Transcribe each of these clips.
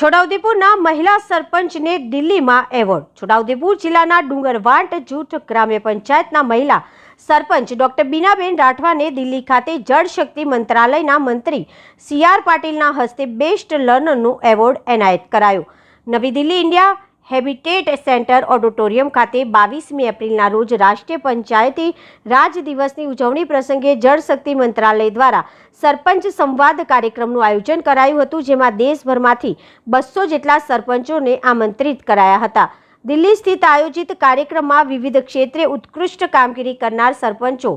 છોટાઉદેપુરના મહિલા સરપંચને દિલ્હીમાં એવોર્ડ. છોટાઉદેપુર જિલ્લાના ડુંગરવાંટ જૂથ ગ્રામ્ય પંચાયતના મહિલા સરપંચ ડોક્ટર બીનાબેન રાઠવાને દિલ્હી ખાતે જળશક્તિ મંત્રાલયના મંત્રી સી આર પાટીલના હસ્તે બેસ્ટ લર્નરનું એવોર્ડ એનાયત કરાયો. New Delhi India habitat centre auditorium ખાતે બાવીસમી એપ્રિલના રોજ રાષ્ટ્રીય પંચાયતી રાજ દિવસની ઉજવણી પ્રસંગે જળશક્તિ મંત્રાલય દ્વારા સરપંચ સંવાદ કાર્યક્રમનું આયોજન કરાયું હતું, જેમાં દેશભરમાંથી બસો જેટલા સરપંચોને આમંત્રિત કરાયા હતા. દિલ્હી સ્થિત આયોજિત કાર્યક્રમમાં વિવિધ ક્ષેત્રે ઉત્કૃષ્ટ કામગીરી કરનાર સરપંચો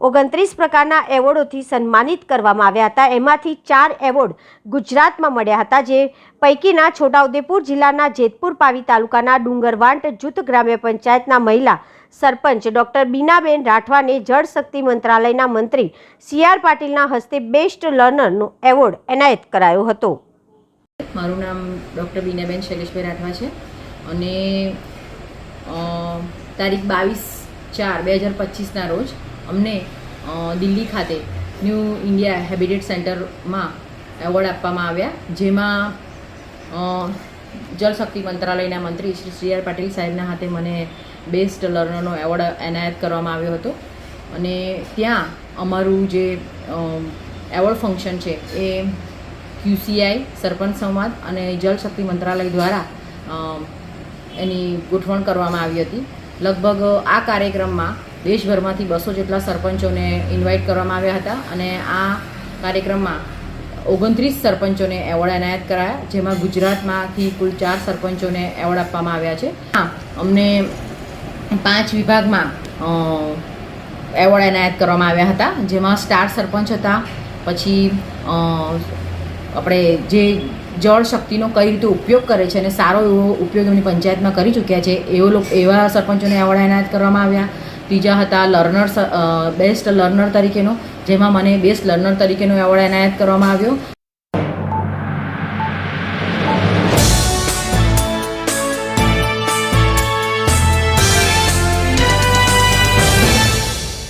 ઓગણત્રીસ પ્રકારના એવોર્ડોથી સન્માનિત કરવામાં આવ્યા હતા. એમાંથી ચાર એવોર્ડ ગુજરાતમાં મળ્યા હતા, જે પૈકીના છોટાઉદેપુર જિલ્લાના જેતપુર પાવી તાલુકાના ડુંગરવાંટ જૂથ ગ્રામ્ય પંચાયતના મહિલા સરપંચ ડોક્ટર બીનાબેન રાઠવાને જળશક્તિ મંત્રાલયના મંત્રી સી આર પાટીલના હસ્તે બેસ્ટ લર્નરનો એવોર્ડ એનાયત કરાયો હતો. મારું નામ ડૉક્ટર બીનાબેન શૈલેષભાઈ રાઠવા છે અને તારીખ બાવીસ ચાર બે હજાર પચીસના રોજ અમને દિલ્હી ખાતે ન્યૂ ઇન્ડિયા હેબિટેટ સેન્ટરમાં એવોર્ડ આપવામાં આવ્યા, જેમાં જળશક્તિ મંત્રાલયના મંત્રી શ્રી સી આર પાટીલ સાહેબના હાથે મને બેસ્ટ લર્નરનો એવોર્ડ એનાયત કરવામાં આવ્યો હતો. અને ત્યાં અમારું જે એવોર્ડ ફંક્શન છે એ ક્યુસીઆઈ સરપંચ સંવાદ અને જળશક્તિ મંત્રાલય દ્વારા એની ગોઠવણ કરવામાં આવી હતી. લગભગ આ કાર્યક્રમમાં દેશભરમાંથી બસો જેટલા સરપંચોને ઇન્વાઇટ કરવામાં આવ્યા હતા અને આ કાર્યક્રમમાં ઓગણત્રીસ સરપંચોને એવોર્ડ એનાયત કરાયા, જેમાં ગુજરાતમાંથી કુલ ચાર સરપંચોને એવોર્ડ આપવામાં આવ્યા છે. હા, અમને પાંચ વિભાગમાં એવોર્ડ એનાયત કરવામાં આવ્યા હતા, જેમાં સ્ટાર સરપંચ હતા, પછી આપણે જે જળ શક્તિનો કઈ રીતે ઉપયોગ કરે છે અને સારો એવો ઉપયોગ એમની પંચાયતમાં કરી ચૂક્યા છે, એવો લોકો, એવા સરપંચોને એવોર્ડ એનાયત કરવામાં આવ્યા. ત્રીજા હતા લર્નર્સ બેસ્ટ લર્નર તરીકેનો, જેમાં મને બેસ્ટ લર્નર તરીકેનો એવોર્ડ એનાયત કરવામાં આવ્યો.